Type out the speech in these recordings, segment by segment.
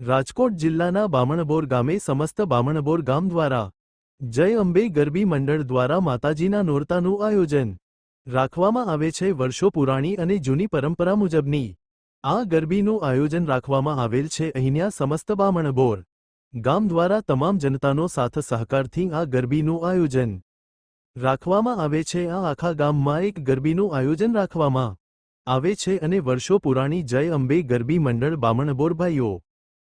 રાજકોટ જિલ્લાના બામણબોર ગામે સમસ્ત બામણબોર ગામ દ્વારા જય અંબે ગરબી મંડળ દ્વારા માતાજીના નોરતાનું આયોજન રાખવામાં આવે છે. વર્ષો પુરાણી અને જૂની પરંપરા મુજબની આ ગરબીનું આયોજન રાખવામાં આવેલ છે. અહીંયા સમસ્ત બામણબોર ગામ દ્વારા તમામ જનતાનો સાથ સહકારથી આ ગરબીનું આયોજન રાખવામાં આવે છે. આ આખા ગામમાં એક ગરબીનું આયોજન રાખવામાં આવે છે અને વર્ષો પુરાણી જય અંબે ગરબી મંડળ બામણબોર ભાઈઓ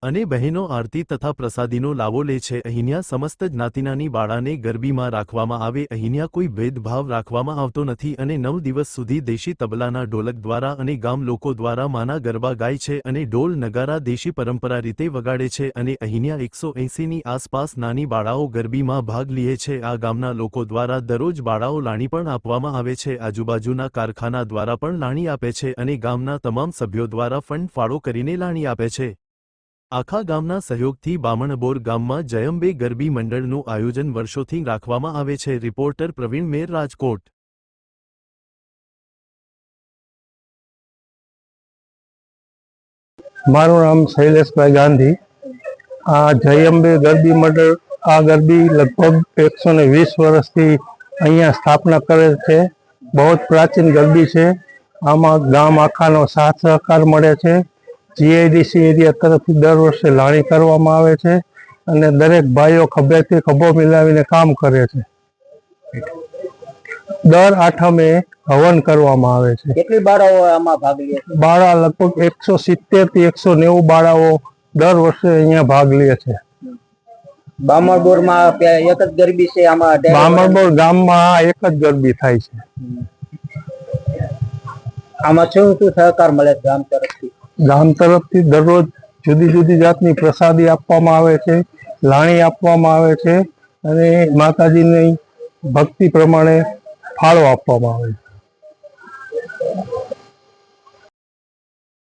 અને બહેનો આરતી તથા પ્રસાદીનો લાવો લે છે. અહીંયા સમસ્ત જ્ઞાતિનાની બાળાને ગરબીમાં રાખવામાં આવે, અહીંયા કોઈ ભેદભાવ રાખવામાં આવતો નથી અને નવ દિવસ સુધી દેશી તબલાના ઢોલક દ્વારા અને ગામ લોકો દ્વારા માના ગરબા ગાય છે અને ઢોલ નગારા દેશી પરંપરા રીતે વગાડે છે અને અહીંયા એકસો એંસીની આસપાસ નાની બાળાઓ ગરબીમાં ભાગ લે છે. આ ગામના લોકો દ્વારા દરરોજ બાળાઓ લાણી પણ આપવામાં આવે છે. આજુબાજુના કારખાના દ્વારા પણ લાણી આપે છે અને ગામના તમામ સભ્યો દ્વારા ફંડ ફાળો કરીને લાણી આપે છે. આખા ગામના સહયોગથી બામણબોર ગામમાં જયંબે ગરબી મંડળનું આયોજન વર્ષોથી રાખવામાં આવે છે, રિપોર્ટર પ્રવીણ મેર, રાજકોટ. મારું નામ શૈલેષભાઈ ગાંધી. આ જયંબે ગરબી મંડળ, આ ગરબી લગભગ એકસો ને વીસ વર્ષથી અહીંયા સ્થાપના કરે છે. બહુ પ્રાચીન ગરબી છે. આમાં ગામ આખાનો સાથ સહકાર મળે છે. જીઆઈડીસી એરિયા તરફથી દર વર્ષે લાણી કરવામાં આવે છે અને દરેક ભાઈઓ ખભેથી ખભો મિલાવીને કામ કરે છે. દર આઠમે હવન કરવામાં આવે છે. કેટલી બાળાઓ આમાં ભાગ લે છે બાળા લગભગ એકસો સિત્તેરથી એકસો નેવું બાળાઓ દર વર્ષે અહીંયા ભાગ લે છે. બામણબોરમાં એક જ ગરબી છે આમાં બામણબોર ગામમાં એક જ ગરબી થાય છે. આમાં શું શું સહકાર મળે છે ગામ તરફથી? ગામ તરફથી દરરોજ જુદી જુદી જાતની પ્રસાદી આપવામાં આવે છે, લાણી આપવામાં આવે છે અને માતાજીની ભક્તિ પ્રમાણે ફાળો આપવામાં આવે છે.